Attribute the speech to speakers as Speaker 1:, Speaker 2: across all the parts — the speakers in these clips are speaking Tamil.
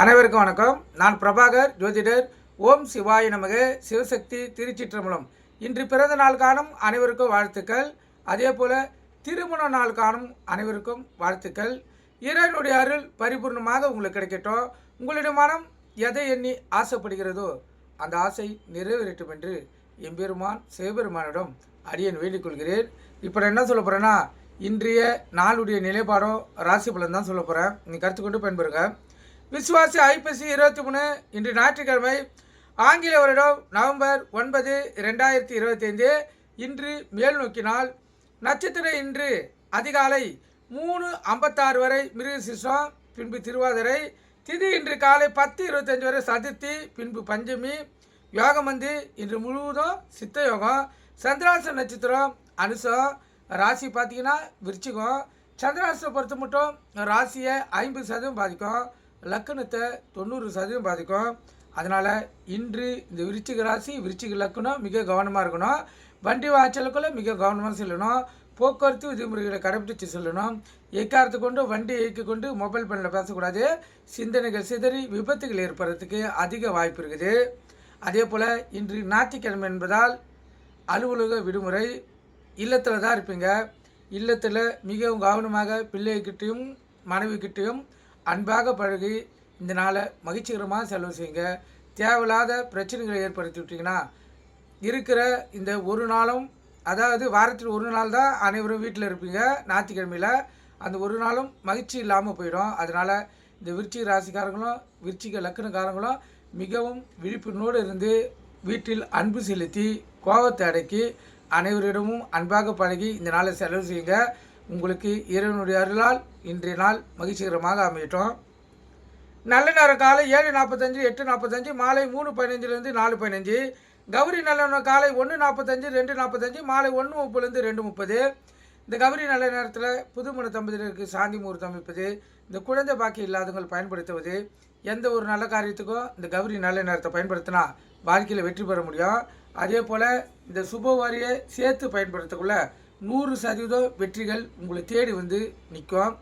Speaker 1: அனைவருக்கும் வணக்கம். நான் பிரபாகர் ஜோதிடர். ஓம் சிவாய நமக. சிவசக்தி திருச்சிற்றம்பலம். இன்று பிறந்த நாள் காணும் அனைவருக்கும் வாழ்த்துக்கள். அதே போல் திருமண நாள் காணும் அனைவருக்கும் வாழ்த்துக்கள். இறைவனுடைய அருள் பரிபூர்ணமாக உங்களுக்கு கிடைக்கட்டும். உங்களுடைய மனம் எதை எண்ணி ஆசைப்படுகிறதோ அந்த ஆசை நிறைவேறட்டும் என்று எம்பெருமான் சிவபெருமானிடம் அடியன் வேண்டிக் கொள்கிறேன். இப்போ நான் என்ன சொல்ல போகிறேன்னா இன்றைய நாளுடைய நிலைப்பாடோ ராசி பலன் தான் சொல்ல போகிறேன் நீங்கள் கற்றுக்கொண்டு பயன்பெறுங்க. விசுவாசி ஐப்பசி இருபத்தி மூணு இன்று ஞாயிற்றுக்கிழமை ஆங்கில வருடம் நவம்பர் ஒன்பது ரெண்டாயிரத்தி இருபத்தைந்து. இன்று மேல் நோக்கினால் நட்சத்திரம் இன்று அதிகாலை மூணு ஐம்பத்தாறு வரை மிருக சிசம் பின்பு திருவாதிரை. திதி இன்று காலை பத்து இருபத்தஞ்சு வரை சதுர்த்தி பின்பு பஞ்சமி. யோகம் வந்து இன்று முழுவதும் சித்த யோகம். சந்திராச நட்சத்திரம் அனுசம் ராசி பார்த்தீங்கன்னா விருச்சிகம். சந்திராசனை பொறுத்த மட்டும் ராசியை ஐம்பது சதவீதம் பாதிக்கும். லக்கணத்தை தொண்ணூறு சதவீதம் பாதிக்கும். அதனால் இன்று இந்த விருச்சிக ராசி விருச்சிக லக்கணம் மிக கவனமாக இருக்கணும். வண்டி வாய்ச்சலுக்குள்ளே மிக கவனமாக செல்லணும். போக்குவரத்து விதிமுறைகளை கடைபிடித்து செல்லணும். எக்காரத்து கொண்டு? வண்டி இயக்கி கொண்டு மொபைல் ஃபோனில் பேசக்கூடாது. சிந்தனைகள் சிதறி விபத்துகள் ஏற்படுறதுக்கு அதிக வாய்ப்பு இருக்குது. அதே போல் இன்று ஞாயிற்றுக்கிழமை என்பதால் அலுவலக விடுமுறை இல்லத்தில் தான் இருப்பீங்க. இல்லத்தில் மிகவும் கவனமாக பிள்ளைகிட்டையும் மனைவிக்கிட்டையும் அன்பாக பழகி இந்த நாளை மகிழ்ச்சிகரமாக செலவு செய்யுங்க. தேவையில்லாத பிரச்சனைகளை ஏற்படுத்தி விட்டிங்கன்னா இருக்கிற இந்த ஒரு நாளும் அதாவது வாரத்தில் ஒரு நாள் தான் அனைவரும் வீட்டில் இருப்பீங்க ஞாயிற்றுக்கிழமையில். அந்த ஒரு நாளும் மகிழ்ச்சி இல்லாமல் போயிடும். அதனால் இந்த விருச்சிக ராசிக்காரங்களும் விருச்சிக லக்கணக்காரங்களும் மிகவும் விழிப்புணோடு இருந்து வீட்டில் அன்பு செலுத்தி கோபத்தை அடக்கி அனைவரிடமும் அன்பாக பழகி இந்த நாளை செலவு செய்யுங்க. உங்களுக்கு இறைவனுடைய அருளால் இன்றைய நாள் மகிழ்ச்சிகரமாக அமையட்டும். நல்ல நேரம் காலை ஏழு நாற்பத்தஞ்சு எட்டு நாற்பத்தஞ்சு மாலை மூணு பதினஞ்சுலேருந்து நாலு பதினஞ்சு. கௌரி நல்ல காலை ஒன்று நாற்பத்தஞ்சு ரெண்டு நாற்பத்தஞ்சு மாலை ஒன்று முப்பதுலேருந்து ரெண்டு முப்பது. இந்த கௌரி நல்ல நேரத்தில் புதுமண தம்பதியருக்கு சாந்தி முகூர்த்தம் அமைப்பது இந்த குழந்தை பாக்கி இல்லாதவங்கள் பயன்படுத்துவது எந்த ஒரு நல்ல காரியத்துக்கும் இந்த கௌரி நல்ல நேரத்தை பயன்படுத்தினா வாழ்க்கையில் வெற்றி பெற முடியும். அதே போல் இந்த சுப வாரியை சேர்த்து பயன்படுத்தக்குள்ளே நூறு சதவீதம் வெற்றிகள் உங்களை தேடி வந்து நிற்கும்.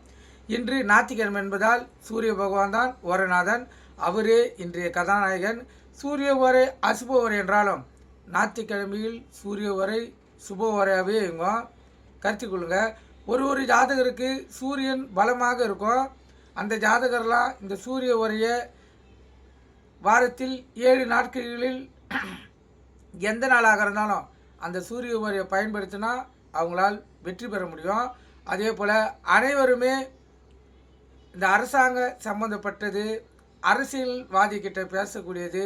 Speaker 1: இன்று ஞாத்திக்கிழமை என்பதால் சூரிய பகவான் தான் ஓரநாதன். அவரே இன்றைய கதாநாயகன். சூரிய உரை அசுப உரை என்றாலும் ஞாத்திக்கிழமையில் சூரிய உரை சுப உரையாகவே இயங்கும். கருத்தில் கொள்ளுங்க. ஒரு ஒரு ஜாதகருக்கு சூரியன் பலமாக இருக்கும். அந்த ஜாதகர்லாம் இந்த சூரிய உரையை வாரத்தில் ஏழு நாட்களில் எந்த நாளாக இருந்தாலும் அந்த சூரிய உரையை பயன்படுத்தினா அவங்களால் வெற்றி பெற முடியும். அதே போல் அனைவருமே இந்த அரசாங்க சம்பந்தப்பட்டது அரசியல்வாதிக்கிட்ட பேசக்கூடியது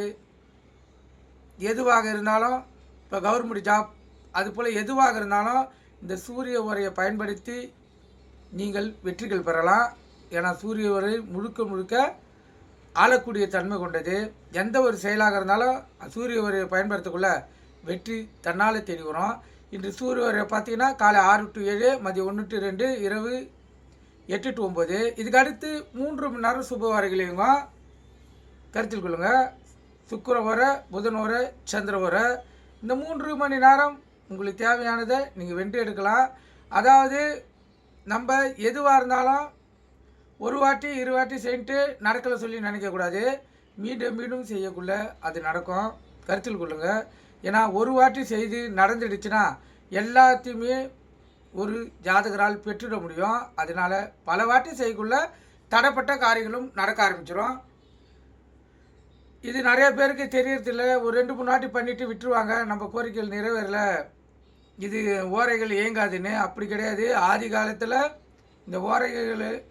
Speaker 1: எதுவாக இருந்தாலும் இப்போ கவர்மெண்ட் ஜாப் அது போல் எதுவாக இருந்தாலும் இந்த சூரிய உரையை பயன்படுத்தி நீங்கள் வெற்றிகள் பெறலாம். ஏன்னா சூரிய உரை முழுக்க முழுக்க ஆளக்கூடிய தன்மை கொண்டது. எந்த ஒரு செயலாக இருந்தாலும் சூரிய உரையை பயன்படுத்தக்குள்ள வெற்றி தன்னால் தேடி வரும். இன்று சூரிய பார்த்தீங்கன்னா காலை ஆறு டு ஏழு மதியம் ஒன்று டு ரெண்டு இரவு எட்டு டு ஒம்பது இதுக்கு அடுத்து மூன்று மணி நேரம் சுப வரைகள் கருத்தில் கொள்ளுங்கள் சுக்கிர வர புதன் வர சந்திர வர. இந்த மூன்று மணி நேரம் உங்களுக்கு தேவையானதை நீங்கள் வென்று எடுக்கலாம். அதாவது நம்ம எதுவாக இருந்தாலும் ஒரு வாட்டி இரு வாட்டி செஞ்சுட்டு நடக்கலை சொல்லி நினைக்கக்கூடாது. மீண்டும் மீண்டும் செய்யக்குள்ள அது நடக்கும். கருத்தில் கொள்ளுங்கள் ஏன்னா ஒரு வாட்டி செய்து நடந்துடுச்சுன்னா எல்லாத்தையுமே ஒரு ஜாதகரால் பெற்றுட முடியும். அதனால் பல வாட்டி செய்யக்குள்ள தடைப்பட்ட காரியங்களும் நடக்க ஆரம்பிச்சிடும் இது நிறைய பேருக்கு தெரியறதில்ல. ஒரு ரெண்டு மூணு வாட்டி பண்ணிவிட்டு விட்டுருவாங்க. நம்ம கோரிக்கைகள் நிறைவேறல. இது ஓரைகள் இயங்காதுன்னு. அப்படி கிடையாது. ஆதி காலத்தில் இந்த ஓரைகள்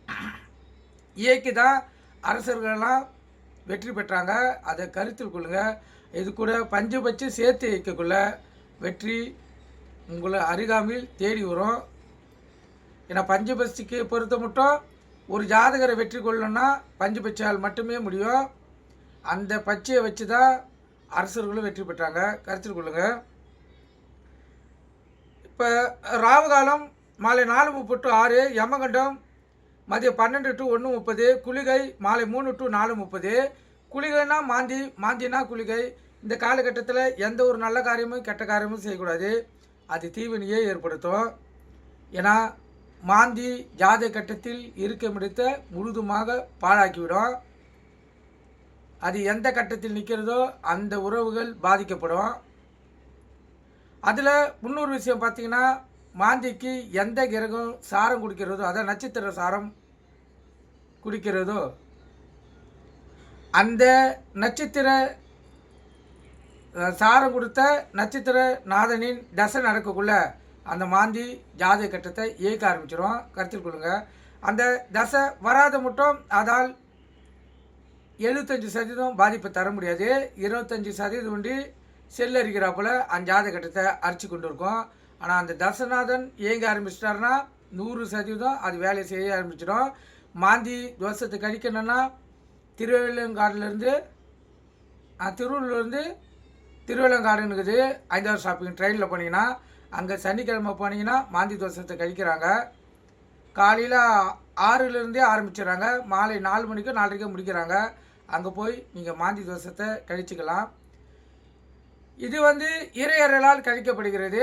Speaker 1: இயக்கி தான் அரசர்களெல்லாம் வெற்றி பெற்றாங்க. அதை கருத்தில் கொள்ளுங்கள் இது கூட பஞ்சு பச்சு சேர்த்து வைக்கக்குள்ள வெற்றி உங்களை அருகாமையில் தேடி வரும். ஏன்னா பஞ்சபட்சிக்கு பொறுத்த மட்டும் ஒரு ஜாதகரை வெற்றி கொள்ளணும்னா பஞ்சபட்சால் மட்டுமே முடியும். அந்த பச்சையை வச்சு தான் அரசர்களும் வெற்றி பெற்றாங்க. கருத்தில் கொள்ளுங்கள் இப்போ ராவுகாலம் மாலை நாலு முப்பது டு ஆறு யமகண்டம் மதியம் பன்னெண்டு டு ஒன்று முப்பது குளிகை மாலை மூணு டு நாலு முப்பது குளிகைனா மாந்தி மாந்தினா குளிகை. இந்த காலகட்டத்தில் எந்த ஒரு நல்ல காரியமும் கெட்ட காரியமும் செய்யக்கூடாது. அது தீவினையே ஏற்படுத்தும். ஏன்னா மாந்தி ஜாத கட்டத்தில் இருக்க முடித்த முழுதுமாக பாழாக்கிவிடும். அது எந்த கட்டத்தில் நிற்கிறதோ அந்த உறவுகள் பாதிக்கப்படும். அதில் இன்னொரு விஷயம் பார்த்திங்கன்னா மாந்திக்கு எந்த கிரகம் சாரம் குடிக்கிறதோ அதான் நட்சத்திர சாரம் குடிக்கிறதோ அந்த நட்சத்திர சாரம் கொடுத்த நட்சத்திர நாதனின் தசை நடக்கக்குள்ள அந்த மாந்தி ஜாதக கட்டத்தை இயக்க ஆரம்பிச்சிடும் கருத்தில் கொள்ளுங்க. அந்த தசை வராத மட்டும் அதால் எழுபத்தஞ்சு சதவீதம் பாதிப்பை தர முடியாது. இருபத்தஞ்சி சதவீதம் உண்டு. செல் அரிக்கிறாப்புல அந்த ஜாதக கட்டத்தை அரிச்சு கொண்டு இருக்கோம். ஆனால் அந்த தசநாதன் இயங்க ஆரம்பிச்சிட்டாருன்னா நூறு சதவீதம் அது வேலையை செய்ய ஆரம்பிச்சிடும். மாந்தி தோஷத்தை கழிக்கணும்னா திருவள்ளங்காட்டிலேருந்து திருவள்ளூர்லேருந்து திருவள்ளங்காடுன்னு இருக்குது ஐந்தாவது ஷாப்பிங் ட்ரெயினில் போனீங்கன்னா அங்கே சனிக்கிழமை போனீங்கன்னா மாந்தி தோசத்தை கழிக்கிறாங்க. காலையில் ஆறுலேருந்தே ஆரம்பிச்சிடுறாங்க. மாலை நாலு மணிக்கு நாலரைக்கே முடிக்கிறாங்க. அங்கே போய் நீங்கள் மாந்தி தோஷத்தை கழிச்சிக்கலாம். இது வந்து இறையறலால் கழிக்கப்படுகிறது.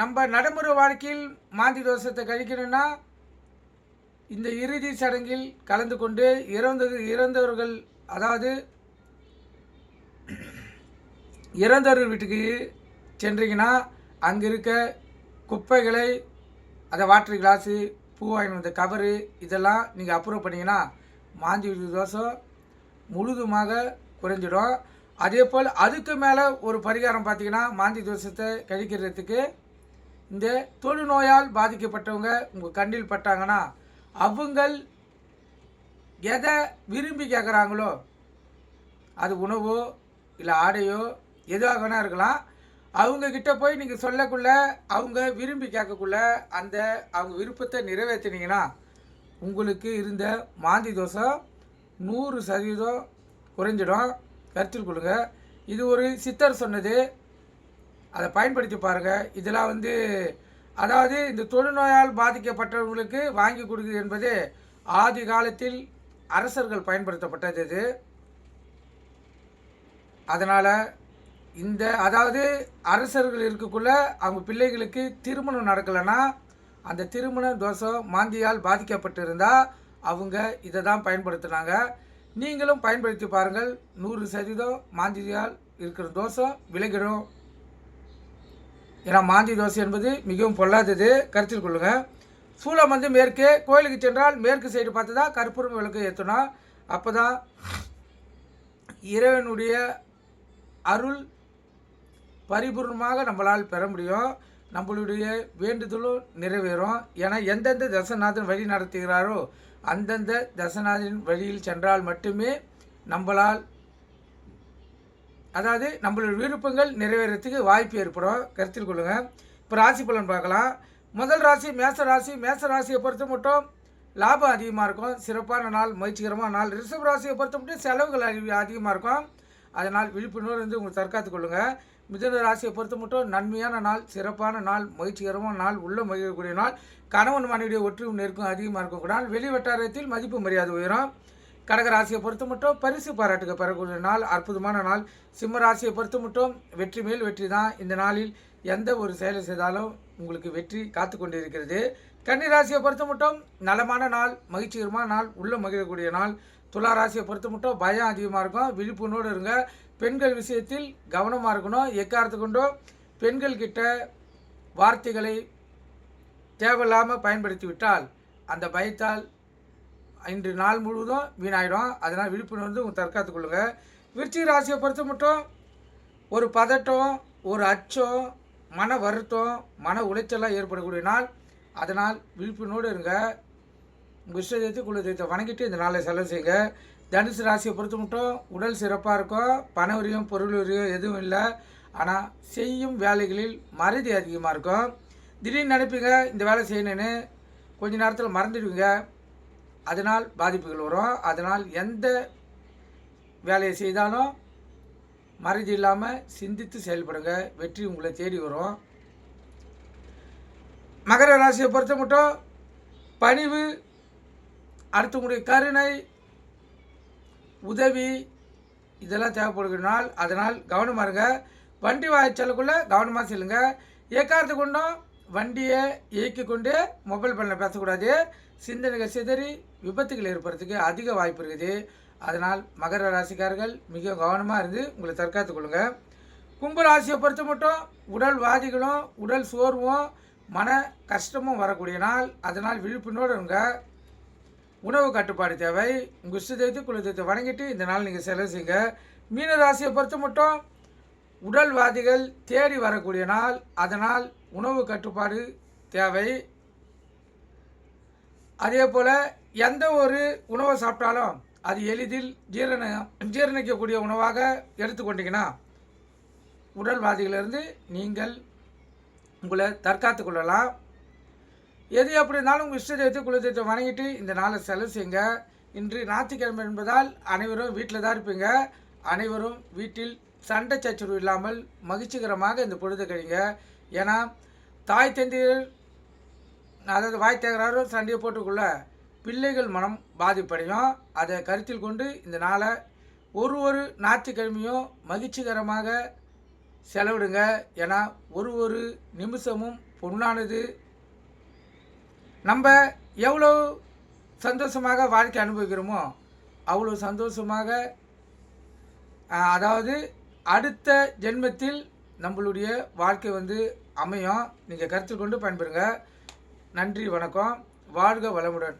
Speaker 1: நம்ம நடைமுறை வாழ்க்கையில் மாந்தி தோஷத்தை கழிக்கணும்னா இந்த இறுதி சடங்கில் கலந்து கொண்டு இறந்தது இறந்தவர்கள் அதாவது இறந்தவர்கள் வீட்டுக்கு சென்றீங்கன்னா அங்கே இருக்க குப்பைகளை அந்த வாட்டர் கிளாஸு பூ வாங்கின வந்த கவரு இதெல்லாம் நீங்கள் அப்ரூவ் பண்ணிங்கன்னா மாஞ்சி விருது தோஷம் முழுதுமாக குறைஞ்சிடும். அதே போல் அதுக்கு மேலே ஒரு பரிகாரம் பார்த்தீங்கன்னா மாந்தி தோஷத்தை கழிக்கிறதுக்கு இந்த தொழுநோயால் பாதிக்கப்பட்டவங்க உங்கள் கண்ணில் பட்டாங்கன்னா அவங்கள் எதை விரும்பி கேட்குறாங்களோ அது உணவோ இல்லை ஆடையோ எதுவாக வேணால் இருக்கலாம். அவங்கக்கிட்ட போய் நீங்கள் சொல்லக்குள்ள அவங்க விரும்பி கேட்கக்குள்ள அந்த அவங்க விருப்பத்தை நிறைவேற்றினீங்கன்னா உங்களுக்கு இருந்த மாந்தி தோசம் நூறு சதவீதம் குறைஞ்சிடும். கருத்தில் கொள்ளுங்க. இது ஒரு சித்தர் சொன்னது. அதை பயன்படுத்தி பாருங்கள் இதெல்லாம் வந்து அதாவது இந்த தொழுநோயால் பாதிக்கப்பட்டவர்களுக்கு வாங்கி கொடுக்குது என்பது ஆதி காலத்தில் அரசர்கள் பயன்படுத்தப்பட்டது இது. அதனால் இந்த அதாவது அரசர்கள் இருக்கக்குள்ள அவங்க பிள்ளைகளுக்கு திருமணம் நடக்கலைன்னா அந்த திருமண தோஷம் மாந்தியால் பாதிக்கப்பட்டிருந்தால் அவங்க இதை தான் பயன்படுத்தினாங்க. நீங்களும் பயன்படுத்தி பாருங்கள். நூறு சதவீதம் மாந்தியால் இருக்கிற தோஷம் விலகிடும் ஏன்னா மாந்தி தோசை என்பது மிகவும் பொல்லாதது. கருத்தில் கொள்ளுங்கள் சூளம் வந்து மேற்கே கோயிலுக்கு சென்றால் மேற்கு சைடு பார்த்து தான் கற்பூரம் விளக்கு ஏற்றணும் அப்போ தான் இறைவனுடைய அருள் பரிபூர்ணமாக நம்மளால் பெற முடியும். நம்மளுடைய வேண்டுதலும் நிறைவேறும். ஏன்னா எந்தெந்த தசநாதன் வழி நடத்துகிறாரோ அந்தந்த தசநாதன் வழியில் சென்றால் மட்டுமே நம்மளால் அதாவது நம்மளுடைய விருப்பங்கள் நிறைவேறத்துக்கு வாய்ப்பு ஏற்படும். கருத்தில் கொள்ளுங்கள் இப்போ ராசி பலன் பார்க்கலாம். முதல் ராசி மேச ராசி. மேச ராசியை பொறுத்த மட்டும் லாபம் அதிகமாக இருக்கும். சிறப்பான நாள் முயற்சிகரமான நாள். ரிசர்வ் ராசியை பொறுத்த மட்டும் செலவுகள் அதிக- அதிகமாக இருக்கும். அதனால் விழிப்புணர்வு வந்து உங்களை தற்காத்துக் கொள்ளுங்கள் மிதன ராசியை பொறுத்த மட்டும் நன்மையான நாள் சிறப்பான நாள் மகிழ்ச்சிகரமான நாள் உள்ள மகிழக்கூடிய நாள். கணவன் மனைவியுடைய ஒற்றுமை நெருக்கம் அதிகமாக இருக்கக்கூடிய நாள் வெளி வட்டாரத்தில் மதிப்பு மரியாதை உயரும். கடகராசியை ராசியை மட்டும் பரிசு பாராட்டுக்கு பெறக்கூடிய நாள் அற்புதமான நாள். சிம்ம ராசியை பொறுத்து மட்டும் வெற்றி மேல் வெற்றி தான். இந்த நாளில் எந்த ஒரு செயலை செய்தாலும் உங்களுக்கு வெற்றி காத்து கொண்டிருக்கிறது கன்னிராசியை ராசியை மட்டும் நலமான நாள் மகிழ்ச்சிகரமான நாள் உள்ள மகிழக்கூடிய நாள். துலா ராசியை பொறுத்து மட்டும் பயம் அதிகமாக இருக்கும். விழிப்புணோடு இருங்க. பெண்கள் விஷயத்தில் கவனமாக இருக்கணும். எக்காரத்து கொண்டோ பெண்கள் கிட்ட வார்த்தைகளை தேவையில்லாமல் பயன்படுத்தி விட்டால் அந்த பயத்தால் இன்று நாள் முழுவதும் வீணாயிடும். அதனால் விழிப்புணர்வு உங்கள் தற்காத்துக் கொள்ளுங்கள் விருச்சிக ராசியை பொறுத்த மட்டும் ஒரு பதட்டம் ஒரு அச்சம் மன வருத்தம் மன உளைச்சலாக ஏற்படக்கூடிய நாள். அதனால் விழிப்புணோடு இருங்க. உங்கள் குலதெய்வத்தை தெய்வத்தை குல தெய்வத்தை வணங்கிட்டு இந்த நாளை செலவு செய்யுங்க தனுசு ராசியை பொறுத்த மட்டும் உடல் சிறப்பாக இருக்கும். பண உரியும் பொருள் உரியும் எதுவும் இல்லை. ஆனால் செய்யும் வேலைகளில் மறதி அதிகமாக இருக்கும். திடீர்னு நினைப்பீங்க இந்த வேலை செய்யணுன்னு கொஞ்ச நேரத்தில் மறந்துடுவீங்க. அதனால் பாதிப்புகள் வரும். அதனால் எந்த வேலையை செய்தாலும் மறதி இல்லாமல் சிந்தித்து செயல்படுங்க. வெற்றி உங்களை தேடி வரும். மகர ராசியை பொறுத்த மட்டும் பணிவு அடுத்தவங்களுடைய கருணை உதவி இதெல்லாம் தேவைப்படுகிற நாள் அதனால் கவனமாக இருங்க. வண்டி வாய்ச்சலுக்குள்ளே கவனமாக செல்லுங்க. ஏக்காரத்து கொண்டும் வண்டியை இயக்கி கொண்டு மொபைல் ஃபோனில் பேசக்கூடாது. சிந்தனைகள் சிதறி விபத்துகள் ஏற்படுறதுக்கு அதிக வாய்ப்பு இருக்குது. அதனால் மகர ராசிக்காரர்கள் மிக கவனமாக இருந்து உங்களை தற்காத்துக் கொள்ளுங்கள் கும்ப ராசியை பொறுத்த மட்டும் உடல் வாதிகளும் உடல் சோர்வும் மன கஷ்டமும் வரக்கூடிய நாள். அதனால் விழிப்புணோடு இருங்க. உணவு கட்டுப்பாடு தேவை. உங்கள் இஷ்டத்தை தெய்வத்தை வணங்கிட்டு இந்த நாள் நீங்கள் செலவு செய்யுங்க. மீன ராசியை பொறுத்த மட்டும் உடல்வாதிகள் தேடி வரக்கூடிய நாள் அதனால் உணவு கட்டுப்பாடு தேவை. அதே போல் எந்த ஒரு உணவை சாப்பிட்டாலும் அது எளிதில் ஜீரண ஜீரணிக்கக்கூடிய உணவாக எடுத்துக்கொண்டீங்கன்னா உடல்வாதிகளிலிருந்து நீங்கள் உங்களை தற்காத்து கொள்ளலாம். எது எப்படி இருந்தாலும் உங்கள் இஷ்ட தெய்வத்தை குல தெய்வத்தை வணங்கிட்டு இந்த நாளை செலவு செய்யுங்க. இன்று ஞாயிற்றுக்கிழமை என்பதால் அனைவரும் வீட்டில் தான் இருப்பீங்க. அனைவரும் வீட்டில் சண்டை சச்சரவு இல்லாமல் மகிழ்ச்சிகரமாக இந்த பொழுது கழிங்க. ஏன்னா தாய் தந்தையர் அதாவது வாய் தேகிறாரோ சண்டையை போட்டுக்குள்ள பிள்ளைகள் மனம் பாதிப்படையும். அதை கருத்தில் கொண்டு இந்த நாளை ஒரு ஒரு ஞாயிற்றுக்கிழமையும் மகிழ்ச்சிகரமாக செலவிடுங்க. ஏன்னா ஒரு ஒரு நிமிஷமும் பொண்ணானது நம்ம எவ்வளோ சந்தோஷமாக வாழ்க்கை அனுபவிக்கிறோமோ அவ்வளோ சந்தோஷமாக அதாவது அடுத்த ஜென்மத்தில் நம்மளுடைய வாழ்க்கை வந்து அமையும். நீங்கள் கருத்தில் கொண்டு பயன்பெறுங்க. நன்றி வணக்கம். வாழ்க வளமுடன்.